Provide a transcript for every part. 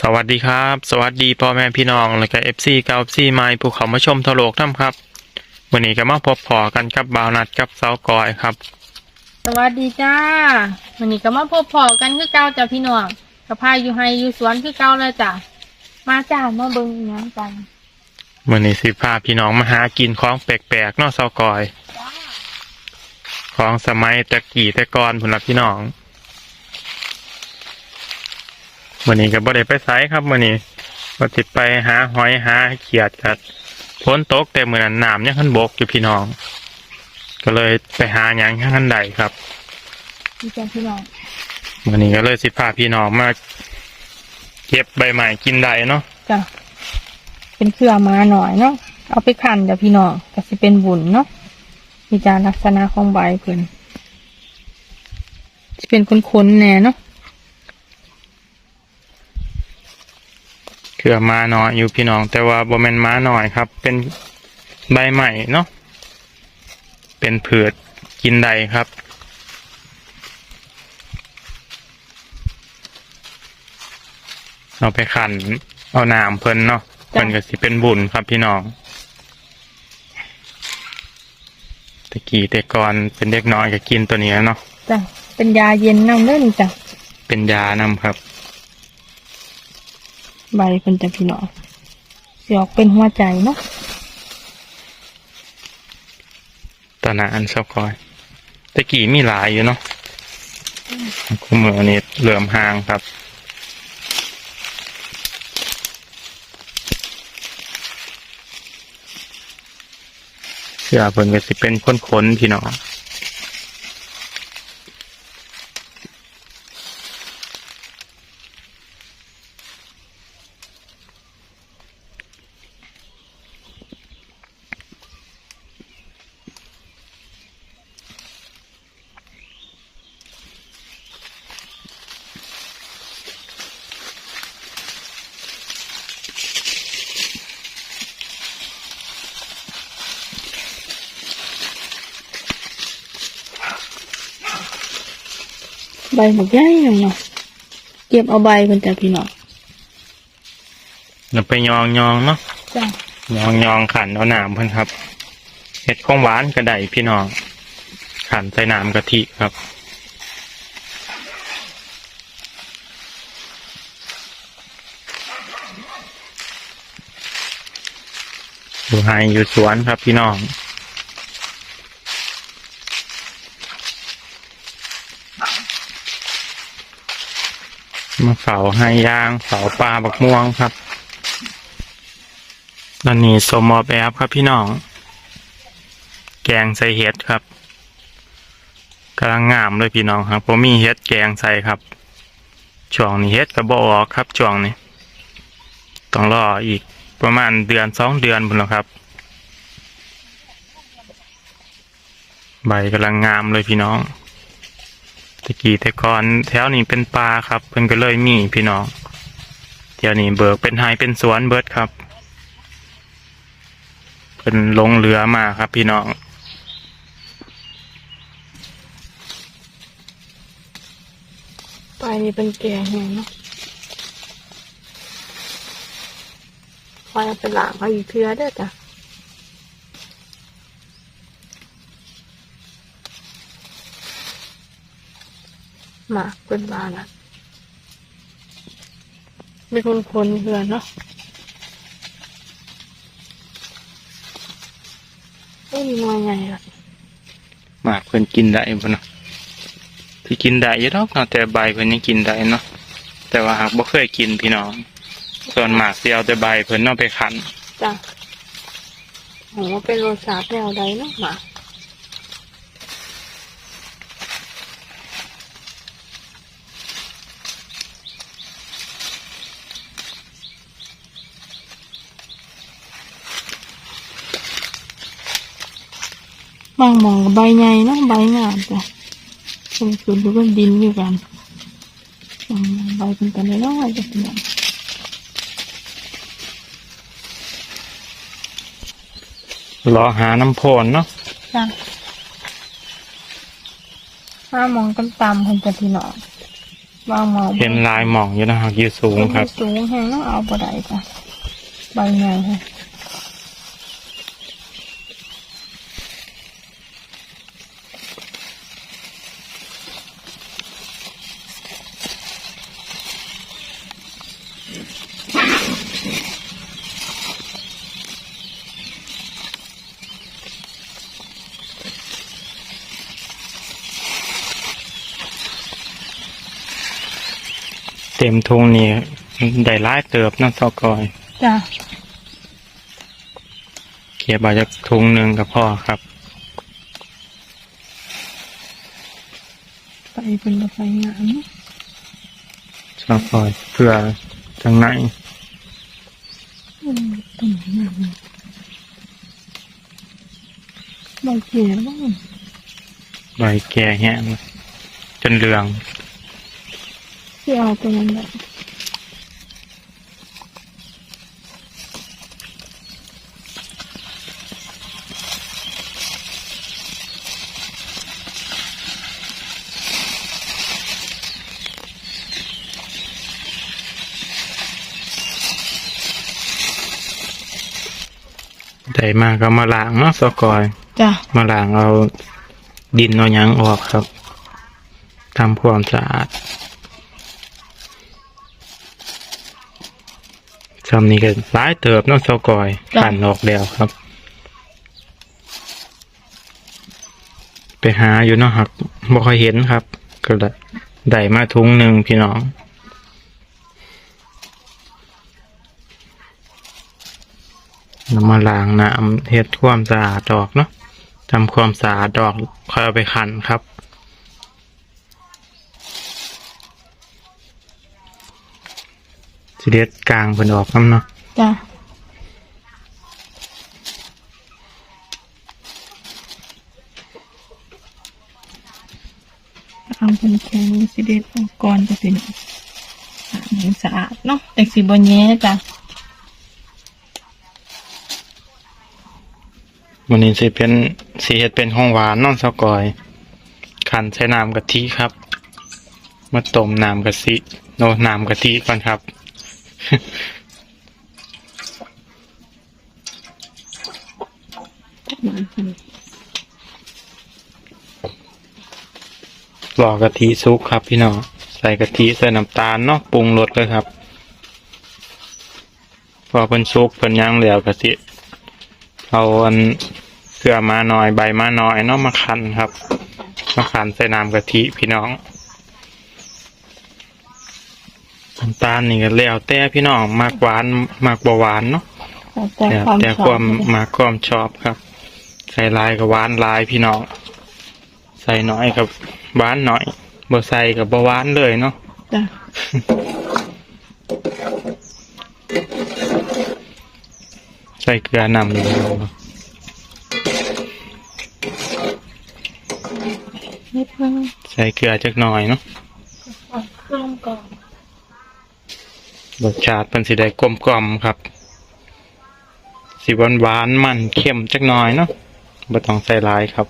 สวัสดีครับ สวัสดีพ่อแม่พี่น้อง และก็เอฟซีเก้าเอฟซีใหม่ผู้เขามาชมทะโลกน้ำครับวันนี้ก็มาพบพอกันกับบาวนัดกับสาวกอยครับ สวัสดีจ้าวันนี้ก็มาพบพอกันคือเก่าจ้ะพี่น้องกับพายอยู่ไฮอยู่สวนคือเก่าเลยจ้ะมาจ้ามาเบิ่งอิหยังกันวันนี้สิพาพี่น้องมาหากินของแปลกๆเนอกสาวกอย ของสมัยตะกี้แต่ก่อนพุ่นละพี่น้อง วันนี้ก็บ่ได้ไปไสครับวันนี้ว่าติดไปหาหอยหาเขียดครับพ้นตกแต่เหมือนน้ำยังขันบกอยู่พี่น้อง ก็เลยไปหาหยังขันใดครับดีจ้ะพี่น้องวันนี้ก็เลยสิพาพี่น้องมาเก็บใบใหม่กินได้เนาะจ้ะเป็นเครือมาหน่อยเนาะเอาไปขันจ้ะพี่น้องก็สิเป็นบุญเนาะมีจาลักษณะของใบเพิ่นจะเป็นค้นๆแน่เนาะ เคือมาหน่อยอยู่พี่น้อง แต่ว่าบ่แม่นมาหน่อยครับ เป็นใบใหม่เนาะเป็นเผือดกินได้ครับเอาไปขันเอาน้ำเพิ่นเนาะเพิ่นก็สิเป็นบุญครับพี่น้องแตะกี้แต่ก่อนเป็นเด็กน้อยก็กินตัวนี้เนาะจ้ะเป็นยาเย็นน้ำเล่นจ้ะเป็นยานำครับ ใบเพิ่นจะพี่น้องสิออกเป็นหัวใจเนาะตอนนั้นสกอยตะกี้มีหลายอยู่เนาะคุมือนี้เหลื่อมห่างครับเสื้อเพิ่นก็สิเป็นค้นๆพี่น้อง ใบหมกใหญ่หน่อยเนาะเก็บเอาใบเพิ่นจ้ะพี่น้องแล้วไปยองยองๆเนาะจ้ะยองยองๆขันเอาน้ำเพิ่นครับเห็ดของหวานก็ได้พี่น้องขันใส่น้ำกะทิครับอยู่ไฮอยู่สวนครับพี่น้อง มาเฝ้าให้ยางเฝ้าปลาบักม่วงครับนันนี่สมอแบบครับพี่น้อง แกงใส่เห็ดครับกำลังงามเลยพี่น้องครับผมมีเห็ดแกงใส่ครับช่วงนี้เห็ดกระบอกออกครับช่วงนี้ต้องรออีกประมาณเดือนสองเดือนพุ่นแล้วครับ ใบกำลังงามเลยพี่น้อง ตะกี้แต่ก่อนแถวนี้เป็นปลาครับ เพิ่นก็เลยมีพี่น้องเดี๋ยวนี้เบิกเป็นไฮเป็นสวนเบิดครับ เพิ่นลงเรือมาครับพี่น้องใบนี่เป็นแก่แห้งเนาะคอยเอาไปล้างเอาอีกเทื่อเด้อจ้ะ หมากเป็นบานะมีคนคนๆเพื่อนเนาะไม่มีมาไงล่ะมากเพิ่นกินได้บ่เนาะที่กินได้อยู่ดอกเนาะแต่ใบเพิ่นยังกินได้เนาะแต่ว่าหากบ่เคยกินพี่น้อง ส่วนมากสิเอาแต่ใบเพิ่นเอาไปขันจ้ะโหเป็นรสชาติแนวใดเนาะหมากางหมองก็ใบใหญ่เนาะใบงามจ้ะเป็นส่วนที่เป็นดินอยู่กันบางหม้องใบเป็นกันน้อยๆจ้ะพี่น้องรอหาน้ำโพนเนาะจ้ะห้ามองตำๆคนจะพี่น้องวางหมองเห็นลายหมองอยู่นะครับอยู่สูงครับ สูงแห้งแล้วเอาบ่ได้จ้ะใบใหญ่ค่ะ เต็มทุงนี่ได้หลายเติบน้ำตอกอยจ้ะเก็บมาจากทุงหนึ่งกับพ่อครับ ไปเป็นรถไฟงามเนาะตอกอยเพื่อจังไหนอืมต้นงามใบเขียวบ้างใบแก่แห้งจนเหลือง ที่เอาตัวนั้นแหละได้มากก็มาล้างเนาะตอกอยจ้ะมาล้างเอาดินเอาหยังออกครับทำความสะอาด จำนี้ก็หลายเติบเน้องเสากอยขันออกแล้วครับ ไปหาอยู่เนาะครับบ่ค่อยเห็นครับ ก็ได้ได้มาทุงหนึ่งพี่น้อง นำมาล้างน้ำเฮ็ดความสะอาดดอกเนาะทำความสะอาดดอกค่อยเอาไปขันครับ สิเด็ดกลางเพิ่นออกน้ำเนาะจ้ะเอาเป็นแข็งสิเด็ดออกก่อนจะเป็นให้สะอาดเนาะแต่สีบนแย่จ้ะวันนี้สิเป็นสิเฮ็ดเป็นของหวานเน้องสกอยขันใช้น้ำกะทิครับ มาต้มน้ำกะทิโนน้ำกะทิก่อนครับ รอกะทิซุกครับพี่น้องใส่กะทิใส่น้ำตาลเนาะปรุงรสเลยครับ พอเพิ่นซุกเพิ่นย่างแล้วกะทิเอาอันเกลือมาหน่อยใบมาหน่อยเนาะมาคั้นครับ มาคั้นใส่น้ำกะทิพี่น้อง น้ำตาลนี่ก็แล้วแต่พี่น้องมากหวานมากบ่หวานเนาะแต่แต่ความแต่ชคอวาบมมาความชอบครับ ใส่ลายกับหวานลายพี่น้องใส่น้อยกับหวานหน่อยบ่ใส่กับบ่หวานเลยเนาะจ้ะใส่เกลือนำอยู่นิดนึงใส่เกลือจักหน่อยเนาะเครื่องก่อน รสชาติเป็นสิได้กลมกล่อมครับสิหวานหวานๆมันเข้มจักหน่อยเนาะบ่ต้องใส่หลายครับ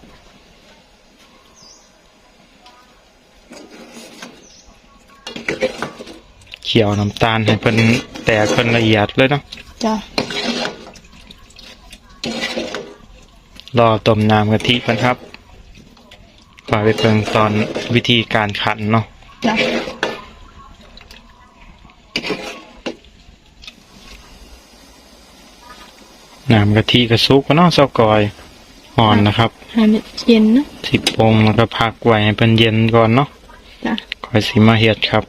เขียวน้ำตาลให้เพิ่นแตกเพิ่นละเอียดเลยเนาะจ้ะรอต้มน้ำกะทิกันครับก่อนไปเพิ่งตอนวิธีการขันเนาะจ้ะ น้ำกะทิกระซุกก็เนาะเซากอยอ่อนนะครับให้มันเย็นเนอะสิบปงแล้วก็พักไว้ให้เป็นเย็นก่อนเนาะจ้ะค่อยสิมาเฮ็ดครับ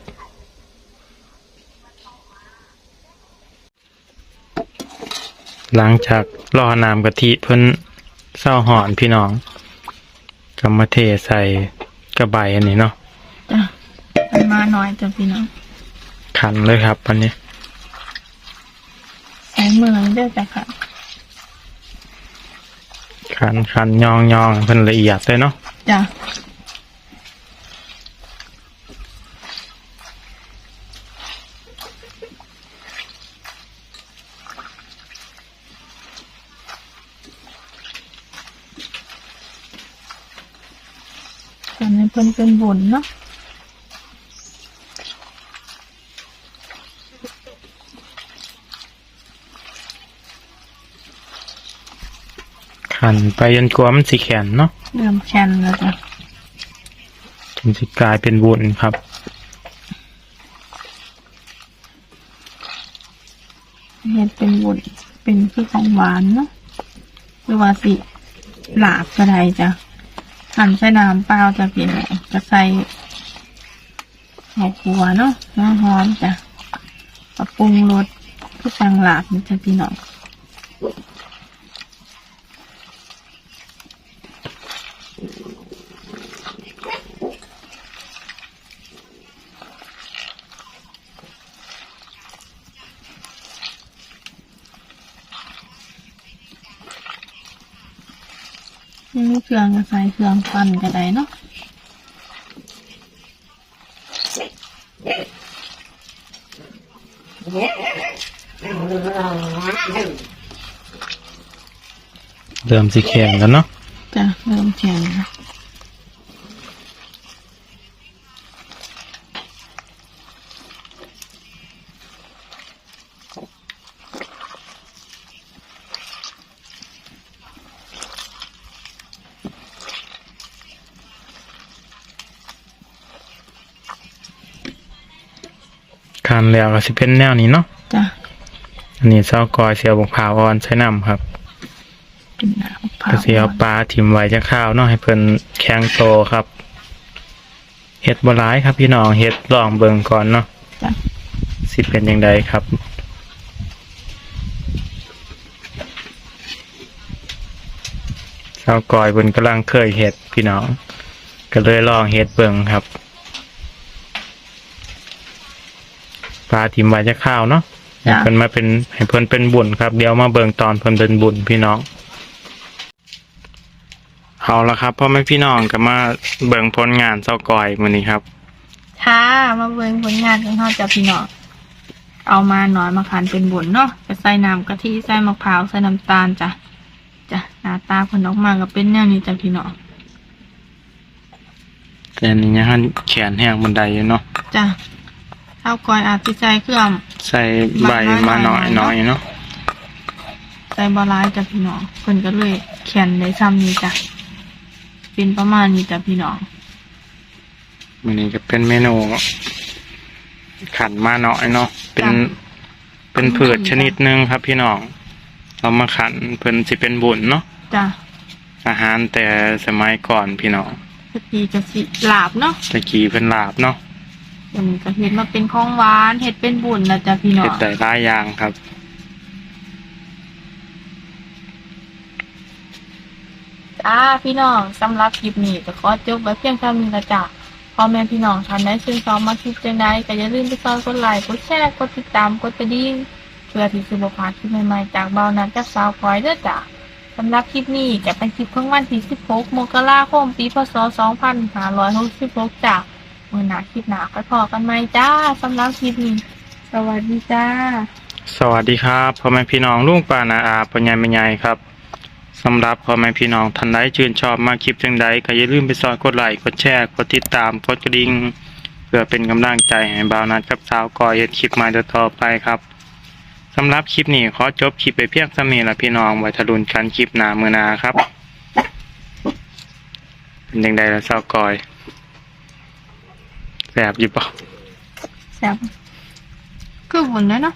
หลังจากรอน้ำกะทิเพิ่นเศร้าหอนพี่น้องก็มาเทใส่กระใบอันนี้เนาะจ้ะมันมาหน่อยจ้ะพี่น้องขันเลยครับอันนี้ใส่เมืองเด้อจ้ะค่ะ คันคันยองยองเป็นละเอียดเลยเนาะจ้ะทำให้เพิ่นเป็นบุญเนาะ ขันไปยันกลัวมันสิแข็งเนาะเริ่มแคนแล้วจ้ะถึงจะกลายเป็นบุญครับเฮ็ดเป็นบุญเป็นคือของหวานเนาะหรือว่าสิหลาบก็ได้จ้ะหั่นใส่น้ำเปล่าจะเป็นจะใส่หอมหัวเนาะน้ำหอมจ้ะปรับปรุงรสคือจังหลาบนี่จ้ะพี่น้อง นี่มี เครื่องก็ใส่เครื่องปั้นก็ได้เนาะเริ่มสิแข็งแล้วเนาะจ้ะเริ่มแข็งแล้ว แล้วก็สิเป็นแนวนี้เนาะจ้ะอันนี้เศร้ากอยเสียวบกพร้าวอ่อนใช้น้ำครับกินน้ำเผาก็เสียวปลาถิ่มไว้จะข้าวเนาะให้เพิ่นแข็งโตครับเห็ดบร้ายครับพี่น้องเห็ดลองเบิ่งก่อนเนาะจ้ะสิเป็นยังไงครับเศร้ากอยเพิ่นกำลังเคยเห็ดพี่น้อง ก็เลยลองเห็ดเบิ่งครับ ปลาถิ่มไว้จะข้าวเนาะให้จ้ะ เพิ่นมาเป็นให้เพิ่นเป็นบุญครับ เดี๋ยวมาเบิ่งตอนเพิ่นเป็นบุญพี่น้อง เอาละครับพ่อแม่พี่น้องก็มาเบิ่งผลงานเจ้ากอยมื้อนี้ครับ ค่ะมาเบิ่งผลงานของเราจ้ะพี่น้องเอามาหน่อยมาขันเป็นบุญเนาะจะใส่น้ำกะทิใส่มะพร้าวใส่น้ำตาลจ้ะจ้ะหน้าตาผลออกมาก็เป็นแนวนี้จ้ะพี่น้องแต่อันนี้ยังแขนแห้งบันไดอยู่เนาะจ้ะ ข้าวกอยอาจจะใส่เครื่อง ใส่ใบมาหน่อยหน่อยเนาะใส่บาร้ายจ้ะพี่น้องเพิ่นก็เลยเขียนได้ซ้ำนี้จ้ะเป็นประมาณนี้จ้ะพี่น้องมื้อนี้ก็เป็นเมนูขันมาหน่อยเนาะเป็นเป็นพืชชนิดหนึงครับ พี่น้อง เรามาขันเพิ่นสิเป็นบุญเนาะจ้ะอาหารแต่สมัยก่อนพี่น้องสตีจะสิลาบเนาะตะกี้เพิ่นลาบเนาะ เดี๋ยวนี้ก็เฮ็ดมาเป็นของหวานเฮ็ดเป็นบุญนะจ้ะพี่น้อเฮ็ดงได้หลายอย่างครับ จ้าพี่น้องสำหรับคลิปนี้ก็ขอจบไว้เพียงเท่านี้ละจ้ะพ่อแม่พี่น้องท่านใดชื่นชอบมาคลิปจังใดก็อย่าลืมไปซอยกดไลค์กดแชร์กดติดตามกดกระดิ่งเพื่อที่จะบ่พลาดคลิปใหม่ๆจากเบานั้นจากสาวคอยเด้อจ้ะสำหรับคลิปนี้จะเป็นคลิปของวันที่16มกราคมปีพศ2566จ้ะ มือหนาคลิปหนาค่อยพอกันใหมจ้าสำหรับคลิปนี้ สวัสดีจ้า สวัสดีครับพ่อแม่พี่น้องลุงป้านาอาปัญญาแม่ใหญ่ครับสำหรับพ่อแม่พี่น้องท่านใดชื่นชอบมาคลิปจังใดก็อย่าลืมไปซอยกดไลค์กดแชร์กดติดตามกดกระดิ่งเพื่อเป็นกำลังใจให้บ่าวนัดกับสาวกอยเฮ็ดคลิปมาต่อไปครับสำหรับคลิปนี้ขอจบคลิปไปเพียงเท่านี้ละพี่น้องไว้ทะลุนกันคลิปหน้ามื้อหนาครับเป็นจังใดล่ะสาวกอย บอยู่บ่แซ่บคือบุญแล้วเนาะ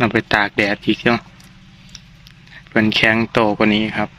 นำไปตากแดดอีกเนาะเป็นแข็งโตกว่านี้ครับ